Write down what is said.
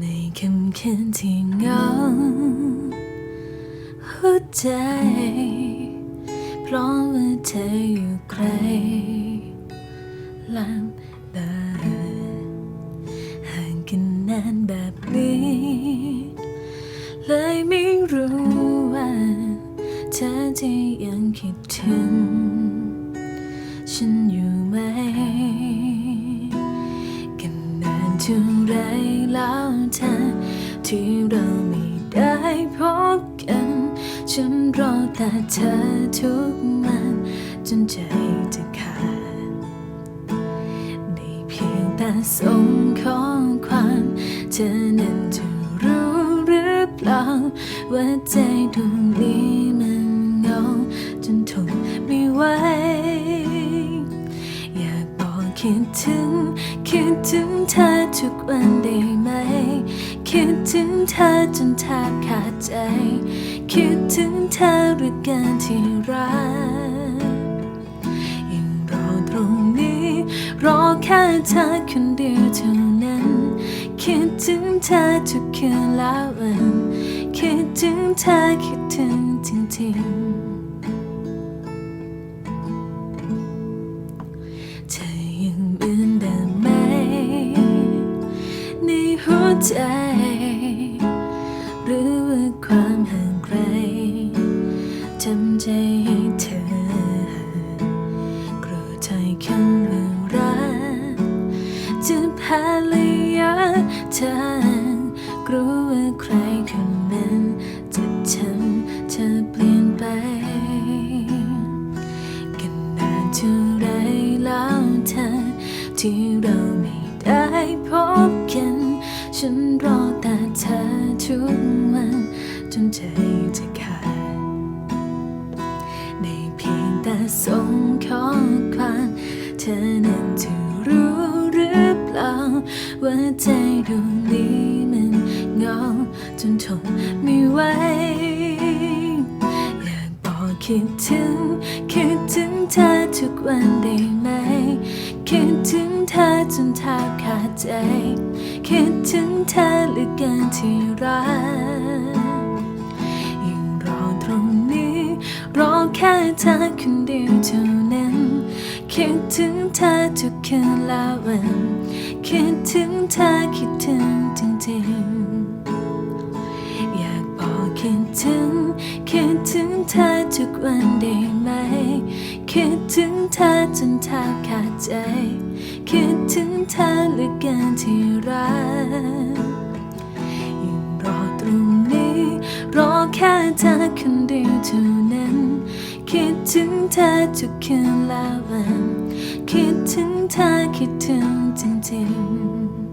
ในคำคืนที่เงาหัวใจ เพราะว่าเธออยู่ไกลลำบากห่างกันนานแบบนี้ เลยไม่รู้ว่า เธอจะยังคิดถึง ฉันอยู่ ฉันรอแต่เธอทุกวันจนใจจะขาดได้เพียงแต่ส่งข้อความเธอนั้นจะรู้หรือเปล่า ว่าใจดวงนี้มันเหงาจนทนไม่ไหวอยากบอกคิดถึง คิดถึงเธอทุกวันได้ เธอจนแทบขาดใจ คิดถึงเธอหรือการที่รักยังรอตรงนี้ รอแค่เธอคนเดียวเท่านั้น คิดถึงเธอทุกคืนและวัน คิดถึงเธอคิดถึงจริงๆเธอยังเหมือนเดิมไหมในหัวใจ ใจคำว่ารักจะพาเลยยาเธอกลัวว่าใครคนนั้นจะทำเธอเปลี่ยนไป กันนานเท่าไรแล้วเธอที่เราไม่ได้พบกัน ฉันรอแต่เธอทุกวัน จนใจจะขาดได้เพียงแต่ส่งข้อความ ธอนั้นจะรู้หรือเปล่า ว่าใจดวงนี้มันเหงาจนทนไม่ไหวอยากบอกคิดถึง คิดถึงเธอทุกวันได้ไหม คิดถึงเธอจนแทบขาดใจ คิดถึงเธอเหลือเกินที่รักยังรอตรงนี้ รอแค่เธอคนเดียวเท่านั้น คิดถึงเธอทุกคืนและวัน คิดถึงเธอคิดถึงจริงๆ อยากบอกคิดถึง คิดถึงเธอทุกวันได้ไหม คิดถึงเธอจนแทบขาดใจ คิดถึงเธอเหลือเกินที่รักยังรอตรงนี้ รอแค่เธอคนเดียวเท่านั้น คิดถึงเธอทุกคืนและวัน คิดถึงเธอคิดถึงจริงๆ